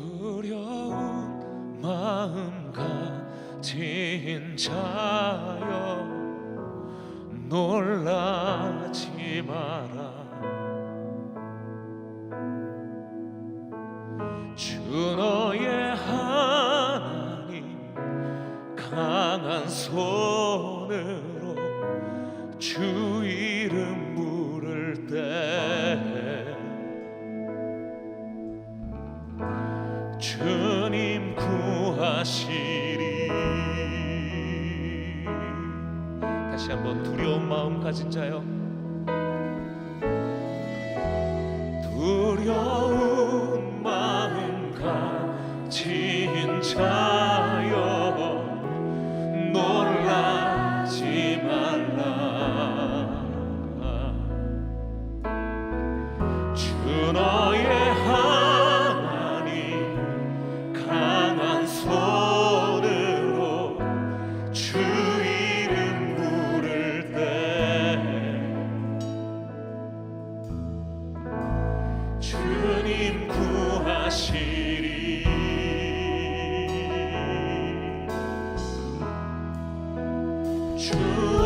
두려운 마음 가진 자여 놀라지 마라. 주 너의 하나님 강한 손으로 주 하시리. 다시 한번 두려운 마음 가진 자여. 두려운 주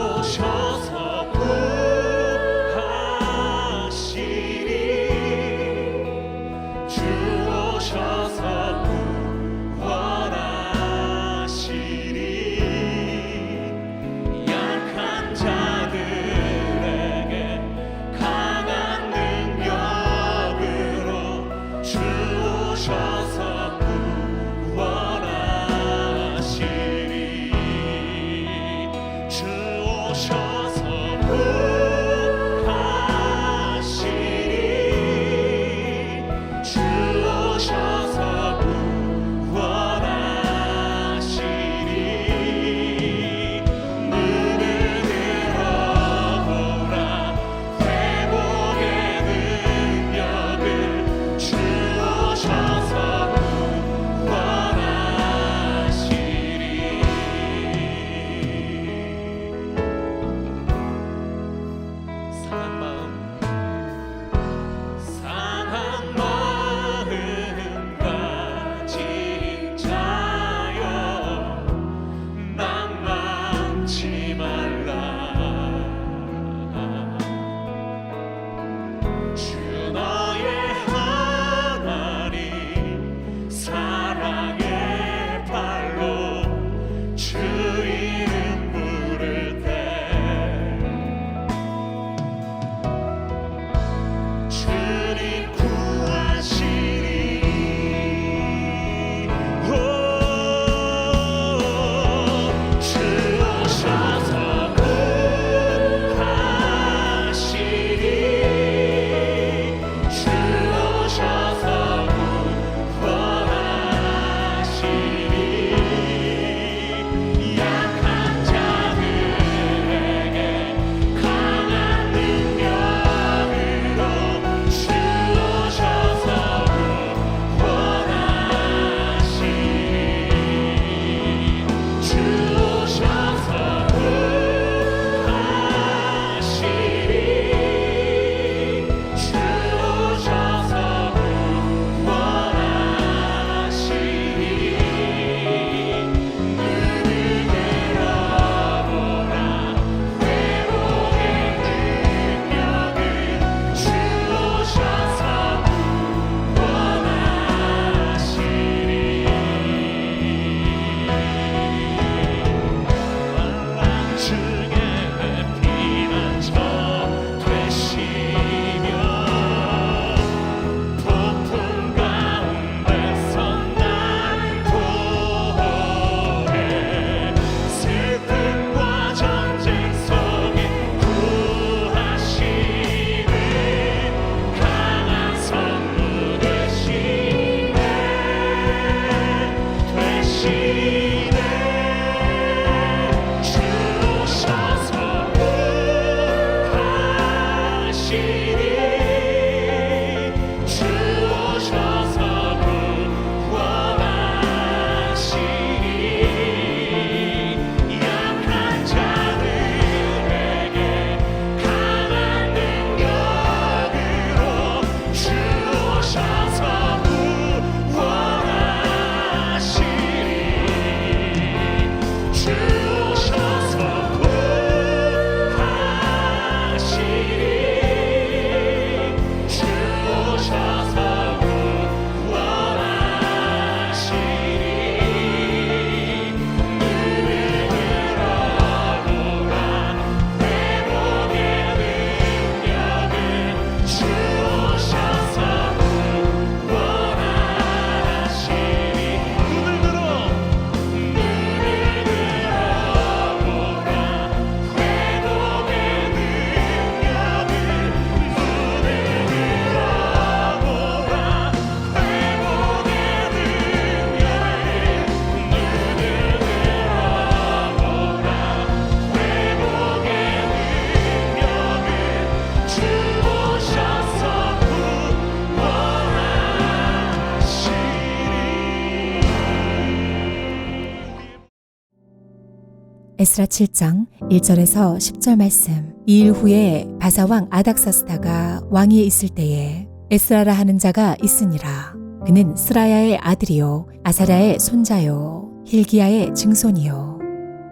에스라 7장 1절에서 10절 말씀. 이 일 후에 바사왕 아닥사스다가 왕위에 있을 때에 에스라라 하는 자가 있으니라. 그는 스라야의 아들이요 아사랴의 손자요 힐기야의 증손이요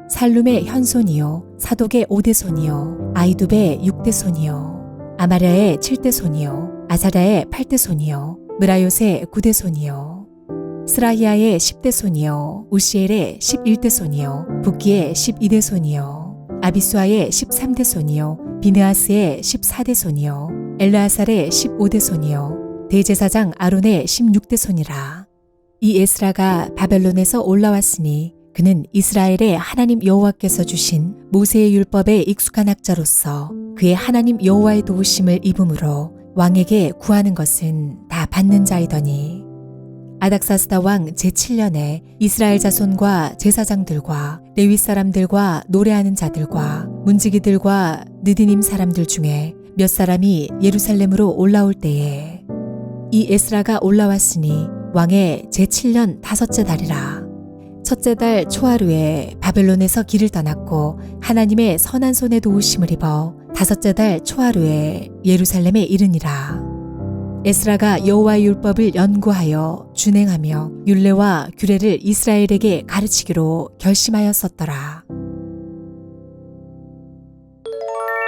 살룸의 현손이요 사독의 오대손이요 아이두베의 육대손이요 아마랴의 칠대손이요 아사랴의 팔대손이요 무라요의 구대손이요 스라히아의 10대 손이요. 우시엘의 11대 손이요. 북기의 12대 손이요. 아비수아의 13대 손이요. 비느아스의 14대 손이요. 엘르아살의 15대 손이요. 대제사장 아론의 16대 손이라. 이 에스라가 바벨론에서 올라왔으니 그는 이스라엘의 하나님 여호와께서 주신 모세의 율법에 익숙한 학자로서 그의 하나님 여호와의 도우심을 입음으로 왕에게 구하는 것은 다 받는 자이더니 아닥사스다 왕 제7년에 이스라엘 자손과 제사장들과 레위 사람들과 노래하는 자들과 문지기들과 느디님 사람들 중에 몇 사람이 예루살렘으로 올라올 때에 이 에스라가 올라왔으니 왕의 제7년 다섯째 달이라. 첫째 달 초하루에 바벨론에서 길을 떠났고 하나님의 선한 손에 도우심을 입어 다섯째 달 초하루에 예루살렘에 이르니라. 에스라가 여호와의 율법을 연구하여 준행하며 율례와 규례를 이스라엘에게 가르치기로 결심하였었더라.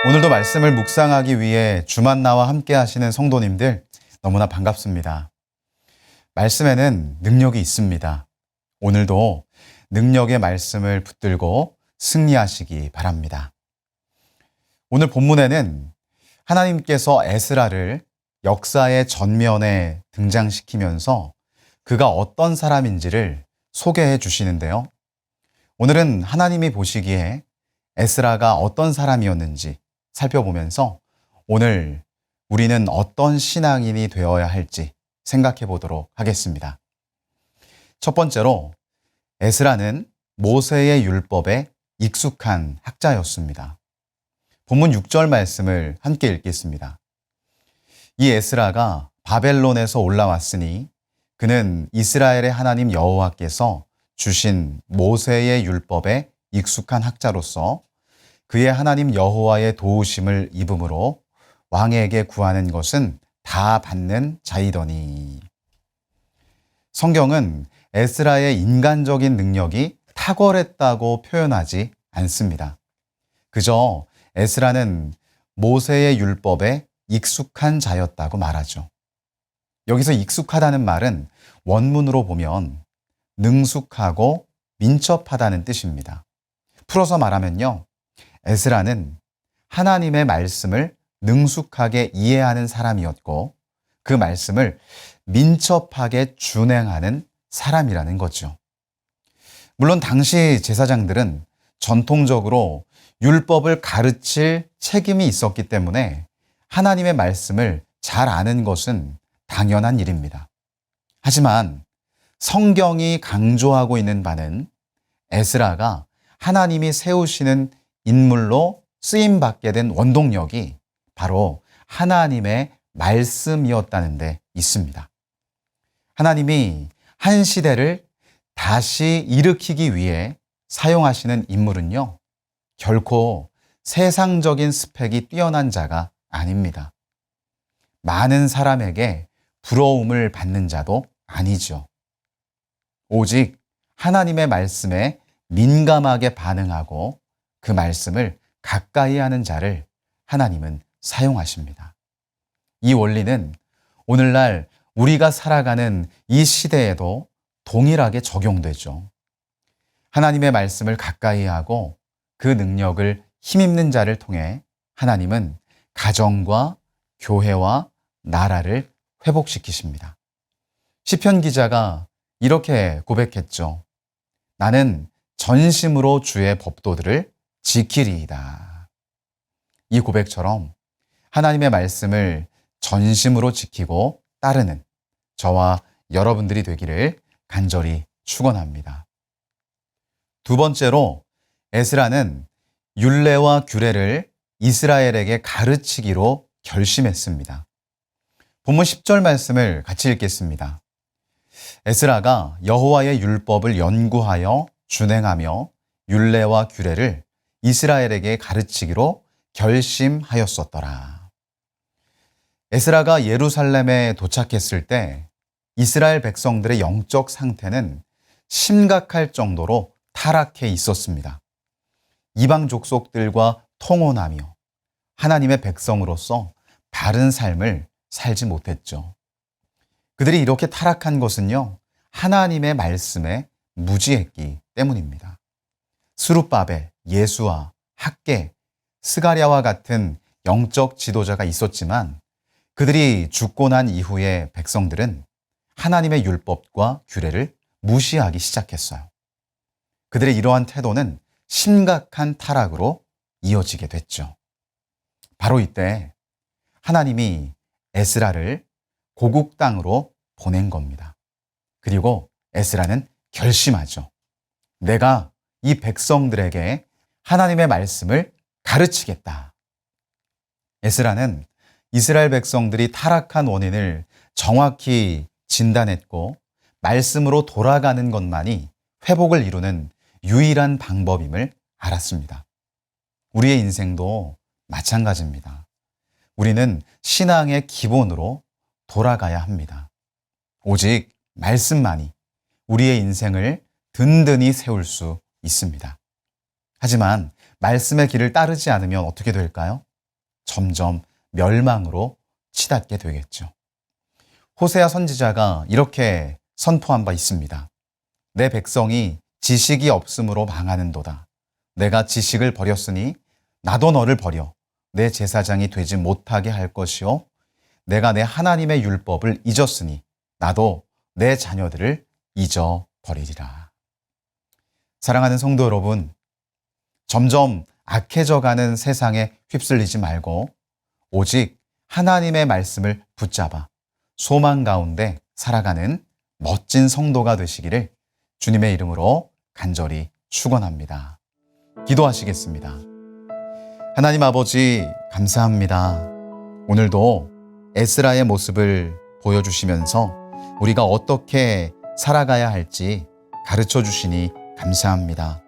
오늘도 말씀을 묵상하기 위해 주만 나와 함께 하시는 성도님들 너무나 반갑습니다. 말씀에는 능력이 있습니다. 오늘도 능력의 말씀을 붙들고 승리하시기 바랍니다. 오늘 본문에는 하나님께서 에스라를 역사의 전면에 등장시키면서 그가 어떤 사람인지를 소개해 주시는데요. 오늘은 하나님이 보시기에 에스라가 어떤 사람이었는지 살펴보면서 오늘 우리는 어떤 신앙인이 되어야 할지 생각해 보도록 하겠습니다. 첫 번째로 에스라는 모세의 율법에 익숙한 학자였습니다. 본문 6절 말씀을 함께 읽겠습니다. 이 에스라가 바벨론에서 올라왔으니 그는 이스라엘의 하나님 여호와께서 주신 모세의 율법에 익숙한 학자로서 그의 하나님 여호와의 도우심을 입음으로 왕에게 구하는 것은 다 받는 자이더니 성경은 에스라의 인간적인 능력이 탁월했다고 표현하지 않습니다. 그저 에스라는 모세의 율법에 익숙한 자였다고 말하죠. 여기서 익숙하다는 말은 원문으로 보면 능숙하고 민첩하다는 뜻입니다. 풀어서 말하면요. 에스라는 하나님의 말씀을 능숙하게 이해하는 사람이었고 그 말씀을 민첩하게 준행하는 사람이라는 거죠. 물론 당시 제사장들은 전통적으로 율법을 가르칠 책임이 있었기 때문에 하나님의 말씀을 잘 아는 것은 당연한 일입니다. 하지만 성경이 강조하고 있는 바는 에스라가 하나님이 세우시는 인물로 쓰임 받게 된 원동력이 바로 하나님의 말씀이었다는 데 있습니다. 하나님이 한 시대를 다시 일으키기 위해 사용하시는 인물은요, 결코 세상적인 스펙이 뛰어난 자가 아닙니다. 많은 사람에게 부러움을 받는 자도 아니죠. 오직 하나님의 말씀에 민감하게 반응하고 그 말씀을 가까이 하는 자를 하나님은 사용하십니다. 이 원리는 오늘날 우리가 살아가는 이 시대에도 동일하게 적용되죠. 하나님의 말씀을 가까이 하고 그 능력을 힘입는 자를 통해 하나님은 가정과 교회와 나라를 회복시키십니다. 시편 기자가 이렇게 고백했죠. 나는 전심으로 주의 법도들을 지키리이다. 이 고백처럼 하나님의 말씀을 전심으로 지키고 따르는 저와 여러분들이 되기를 간절히 축원합니다. 두 번째로 에스라는 율례와 규례를 이스라엘에게 가르치기로 결심했습니다. 본문 10절 말씀을 같이 읽겠습니다. 에스라가 여호와의 율법을 연구하여 준행하며 율례와 규례를 이스라엘에게 가르치기로 결심하였었더라. 에스라가 예루살렘에 도착했을 때 이스라엘 백성들의 영적 상태는 심각할 정도로 타락해 있었습니다. 이방 족속들과 통혼하며 하나님의 백성으로서 바른 삶을 살지 못했죠. 그들이 이렇게 타락한 것은요, 하나님의 말씀에 무지했기 때문입니다. 수룹바벨, 예수와 학계, 스가랴와 같은 영적 지도자가 있었지만 그들이 죽고 난 이후에 백성들은 하나님의 율법과 규례를 무시하기 시작했어요. 그들의 이러한 태도는 심각한 타락으로 이어지게 됐죠. 바로 이때 하나님이 에스라를 고국 땅으로 보낸 겁니다. 그리고 에스라는 결심하죠. 내가 이 백성들에게 하나님의 말씀을 가르치겠다. 에스라는 이스라엘 백성들이 타락한 원인을 정확히 진단했고 말씀으로 돌아가는 것만이 회복을 이루는 유일한 방법임을 알았습니다. 우리의 인생도 마찬가지입니다. 우리는 신앙의 기본으로 돌아가야 합니다. 오직 말씀만이 우리의 인생을 든든히 세울 수 있습니다. 하지만 말씀의 길을 따르지 않으면 어떻게 될까요? 점점 멸망으로 치닫게 되겠죠. 호세아 선지자가 이렇게 선포한 바 있습니다. 내 백성이 지식이 없으므로 망하는도다. 내가 지식을 버렸으니 나도 너를 버려 내 제사장이 되지 못하게 할 것이요. 내가 내 하나님의 율법을 잊었으니 나도 내 자녀들을 잊어버리리라. 사랑하는 성도 여러분, 점점 악해져가는 세상에 휩쓸리지 말고 오직 하나님의 말씀을 붙잡아 소망 가운데 살아가는 멋진 성도가 되시기를 주님의 이름으로 간절히 축원합니다. 기도하시겠습니다. 하나님 아버지 감사합니다. 오늘도 에스라의 모습을 보여주시면서 우리가 어떻게 살아가야 할지 가르쳐 주시니 감사합니다.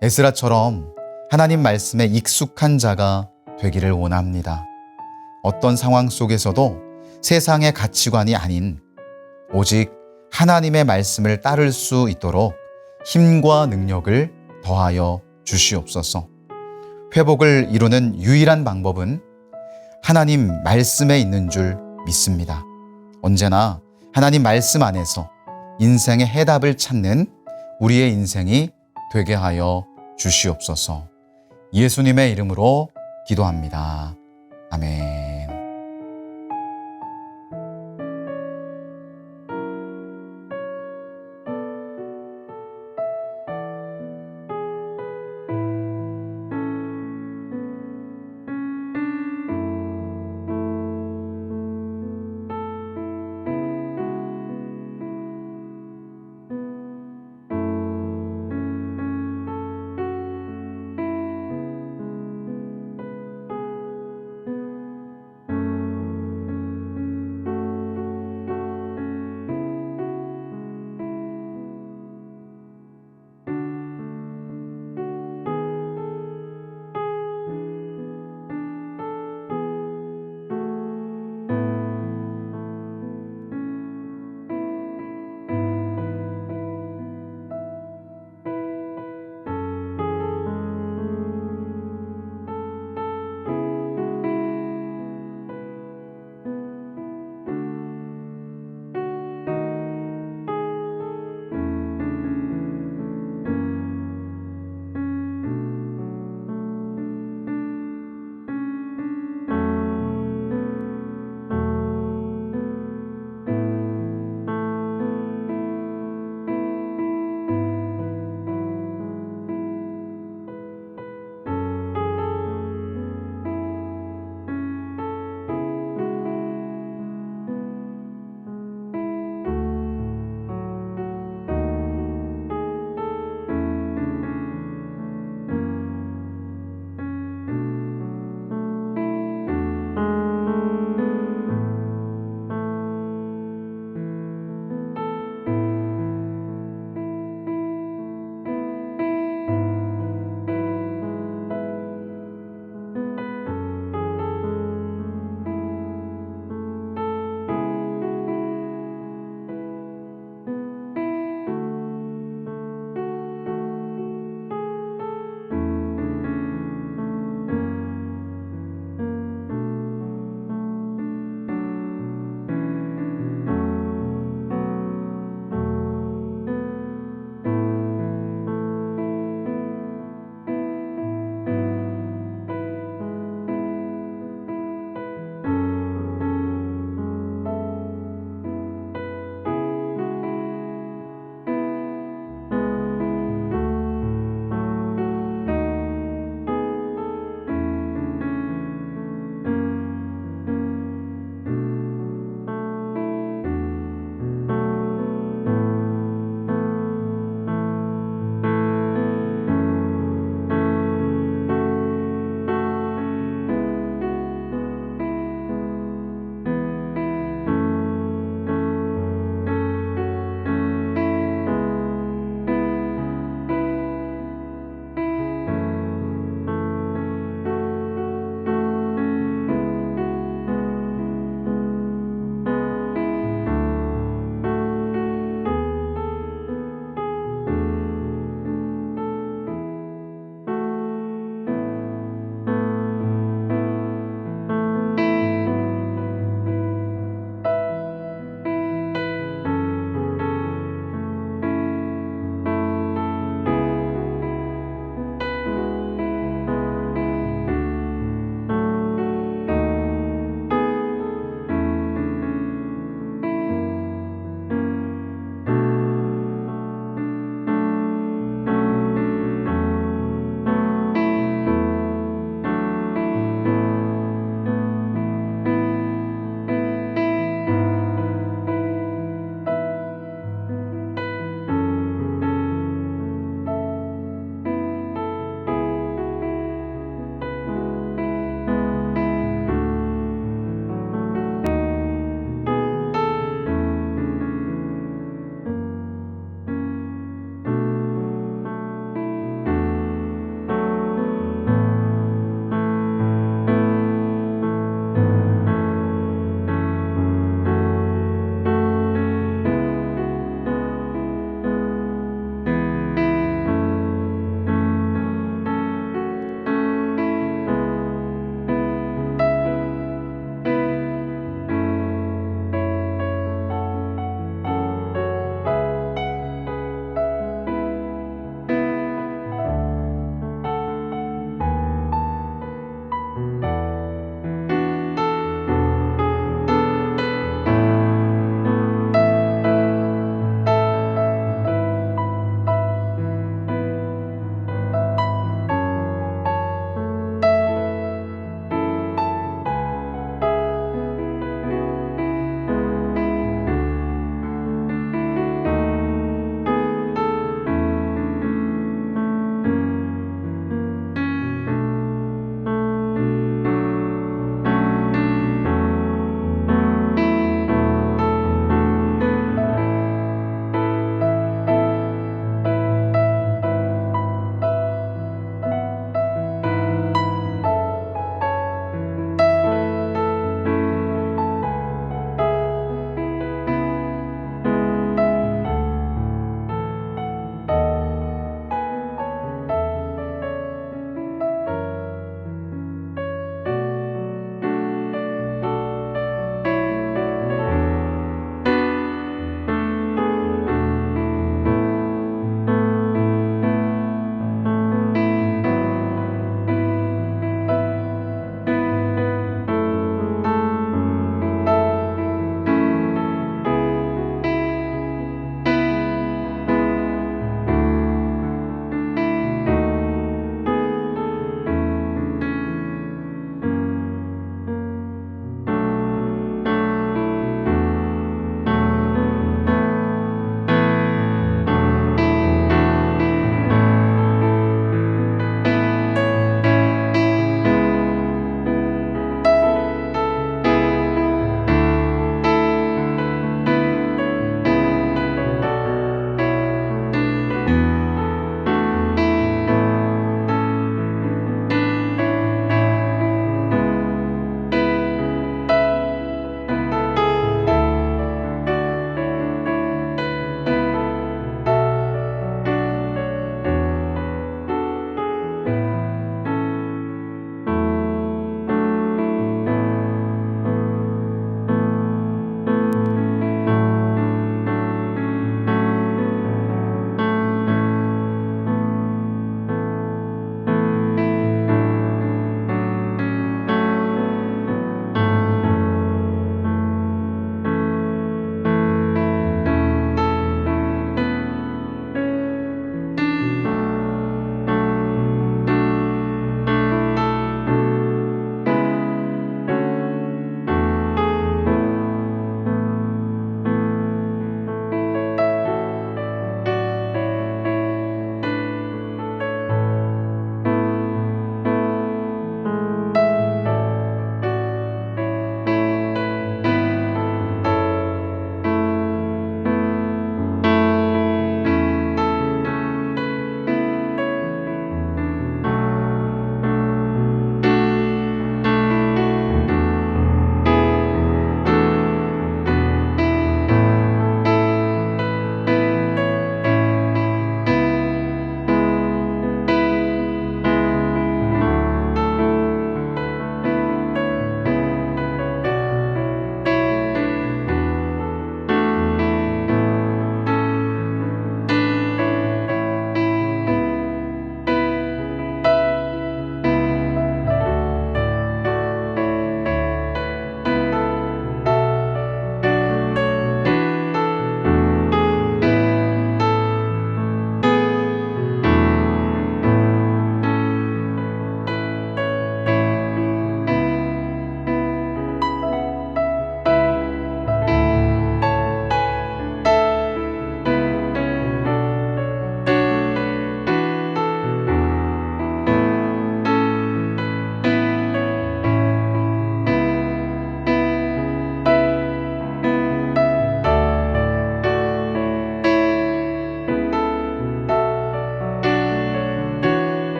에스라처럼 하나님 말씀에 익숙한 자가 되기를 원합니다. 어떤 상황 속에서도 세상의 가치관이 아닌 오직 하나님의 말씀을 따를 수 있도록 힘과 능력을 더하여 주시옵소서. 회복을 이루는 유일한 방법은 하나님 말씀에 있는 줄 믿습니다. 언제나 하나님 말씀 안에서 인생의 해답을 찾는 우리의 인생이 되게 하여 주시옵소서. 예수님의 이름으로 기도합니다. 아멘.